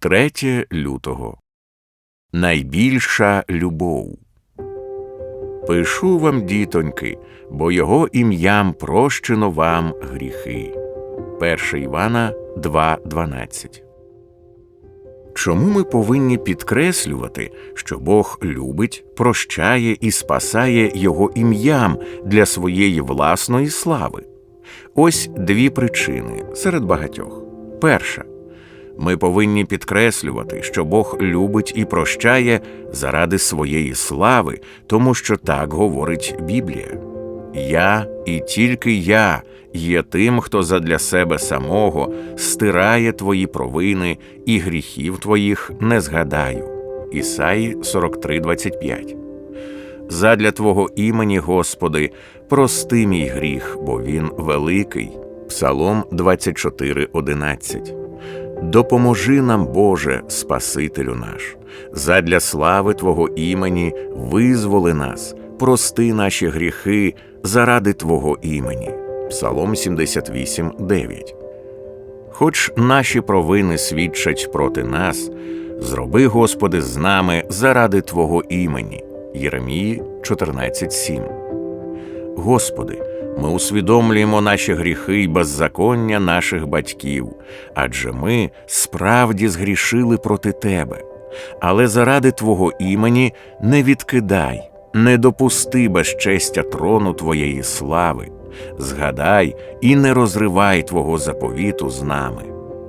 3 лютого. Найбільша любов. Пишу вам, дітоньки, бо його ім'ям прощено вам гріхи. 1 Івана 2.12. Чому ми повинні підкреслювати, що Бог любить, прощає і спасає Його ім'ям для своєї власної слави? Ось дві причини серед багатьох. Перша. Ми повинні підкреслювати, що Бог любить і прощає заради своєї слави, тому що так говорить Біблія. Я і тільки я є тим, хто задля себе самого стирає твої провини і гріхів твоїх не згадаю. Ісаї 43:25. Задля Твого імені, Господи, прости мій гріх, бо він великий. Псалом 24:11. Допоможи нам, Боже, Спасителю наш, задля слави Твого імені визволи нас, прости наші гріхи заради Твого імені. Псалом 78, 9. Хоч наші провини свідчать проти нас, зроби, Господи, з нами заради Твого імені. Єремії 14.7. Господи, ми усвідомлюємо наші гріхи й беззаконня наших батьків, адже ми справді згрішили проти Тебе. Але заради Твого імені не відкидай, не допусти безчестя трону Твоєї слави, згадай і не розривай Твого заповіту з нами.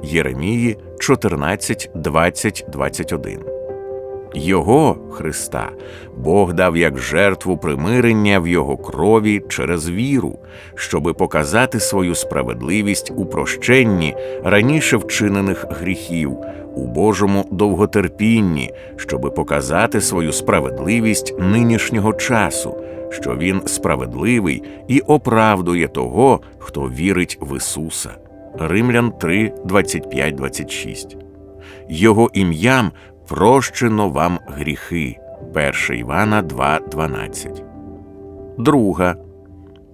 Єремії 14, 20, 21 його Христа Бог дав як жертву примирення в Його крові через віру, щоби показати свою справедливість у прощенні раніше вчинених гріхів, у Божому довготерпінні, щоби показати свою справедливість нинішнього часу, що Він справедливий і оправдує того, хто вірить в Ісуса. Римлян 3, 25, 26 Його ім'ям прощено вам гріхи. 1 Івана 2.12. Друга.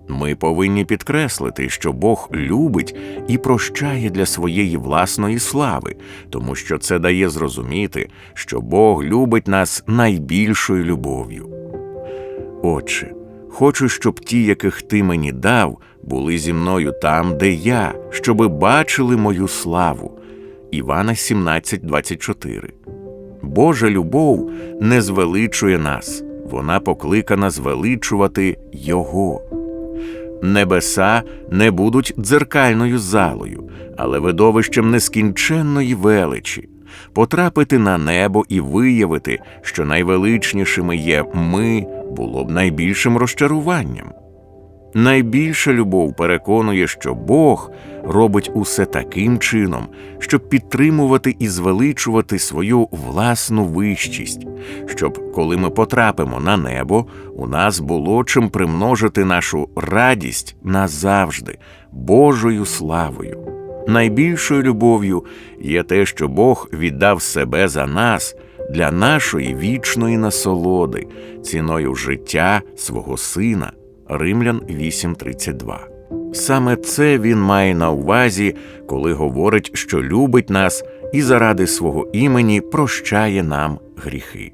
Ми повинні підкреслити, що Бог любить і прощає для своєї власної слави, тому що це дає зрозуміти, що Бог любить нас найбільшою любов'ю. Отче, хочу, щоб ті, яких ти мені дав, були зі мною там, де я, щоби бачили мою славу. Івана 17.24 Божа любов не звеличує нас, вона покликана звеличувати Його. Небеса не будуть дзеркальною залою, але видовищем нескінченної величі. Потрапити на небо і виявити, що найвеличнішими є ми, було б найбільшим розчаруванням. Найбільша любов переконує, що Бог робить усе таким чином, щоб підтримувати і звеличувати свою власну вищість, щоб, коли ми потрапимо на небо, у нас було чим примножити нашу радість назавжди, Божою славою. Найбільшою любов'ю є те, що Бог віддав себе за нас для нашої вічної насолоди, ціною життя свого Сина. Римлян 8.32. Саме це він має на увазі, коли говорить, що любить нас і заради свого імені прощає нам гріхи.